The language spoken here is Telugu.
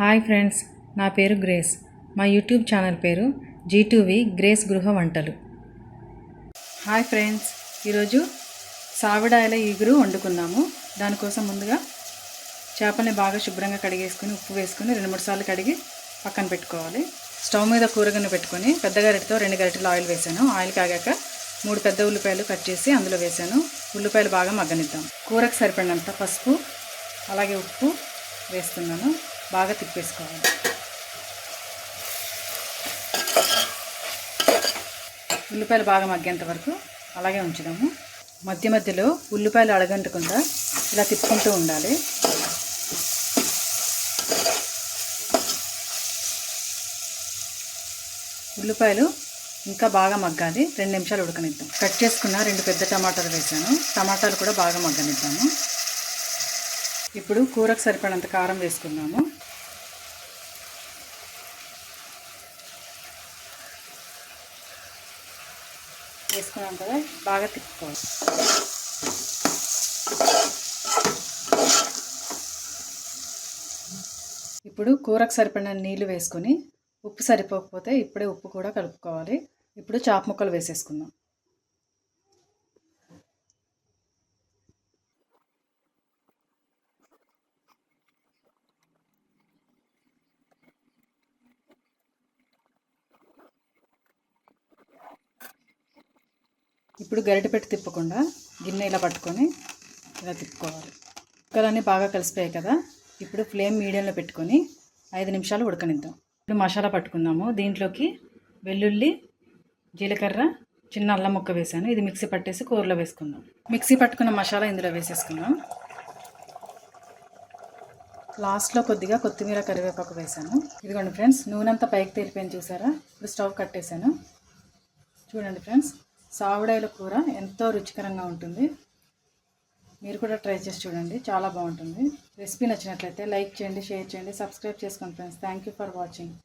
హాయ్ ఫ్రెండ్స్ నా పేరు గ్రేస్. మా యూట్యూబ్ ఛానల్ పేరు జీటూవి గ్రేస్ గృహ వంటలు. హాయ్ ఫ్రెండ్స్ ఈరోజు సావిడాయల ఈగురు వండుకున్నాము. దానికోసం ముందుగా చేపల్ని బాగా శుభ్రంగా కడిగేసుకుని ఉప్పు వేసుకుని రెండు మూడు సార్లు కడిగి పక్కన పెట్టుకోవాలి. స్టవ్ మీద కూరగన్న పెట్టుకొని పెద్ద గరిటతో రెండు గరిటెలు ఆయిల్ వేసాను. ఆయిల్ కాగాక మూడు పెద్ద ఉల్లిపాయలు కట్ చేసి అందులో వేసాను. ఉల్లిపాయలు బాగా మగ్గనిద్దాం. కూరకు సరిపడినంత పసుపు అలాగే ఉప్పు వేస్తున్నాను. బాగా తిప్పేసుకోవాలి. ఉల్లిపాయలు బాగా మగ్గేంత వరకు అలాగే ఉంచుదాము. మధ్య మధ్యలో ఉల్లిపాయలు అడగంటకుండా ఇలా తిప్పుకుంటూ ఉండాలి. ఉల్లిపాయలు ఇంకా బాగా మగ్గాలి. రెండు నిమిషాలు ఉడకనిద్దాం. కట్ చేసుకున్న రెండు పెద్ద టమాటాలు వేసాను. టమాటాలు కూడా బాగా మగ్గనిద్దాము. ఇప్పుడు కూరకు సరిపడినంత కారం వేసుకున్నాము వేసుకున్నాం కదా బాగా తిప్పుకోవాలి. ఇప్పుడు కూరకు సరిపడిన నీళ్ళు వేసుకొని ఉప్పు సరిపోకపోతే ఇప్పుడే ఉప్పు కూడా కలుపుకోవాలి. ఇప్పుడు చాప ముక్కలు వేసేసుకుందాం. ఇప్పుడు గరిటె పెట్టి తిప్పకుండా గిన్నె ఇలా పట్టుకొని ఇలా తిప్పుకోవాలి. ముక్కలన్నీ బాగా కలిసిపోయాయి కదా. ఇప్పుడు ఫ్లేమ్ మీడియంలో పెట్టుకొని ఐదు నిమిషాలు ఉడకనిద్దాం. ఇప్పుడు మసాలా పట్టుకుందాము. దీంట్లోకి వెల్లుల్లి జీలకర్ర చిన్న అల్లం ముక్క వేసాను. ఇది మిక్సీ పట్టేసి కూరలో వేసుకుందాం. మిక్సీ పట్టుకున్న మసాలా ఇందులో వేసేసుకుందాం. లాస్ట్లో కొద్దిగా కొత్తిమీర కరివేపాకు వేసాను. ఇదిగోండి ఫ్రెండ్స్ నూనె అంతా పైకి తేలిపోయింది చూసారా? ఇప్పుడు స్టవ్ కట్టేశాను. చూడండి ఫ్రెండ్స్ సావిడాయల కూర ఎంతో రుచికరంగా ఉంటుంది. మీరు కూడా ట్రై చేసి చూడండి. చాలా బాగుంటుంది. రెసిపీ నచ్చినట్లయితే లైక్ చేయండి షేర్ చేయండి సబ్స్క్రైబ్ చేసుకోండి friends. Thank you for watching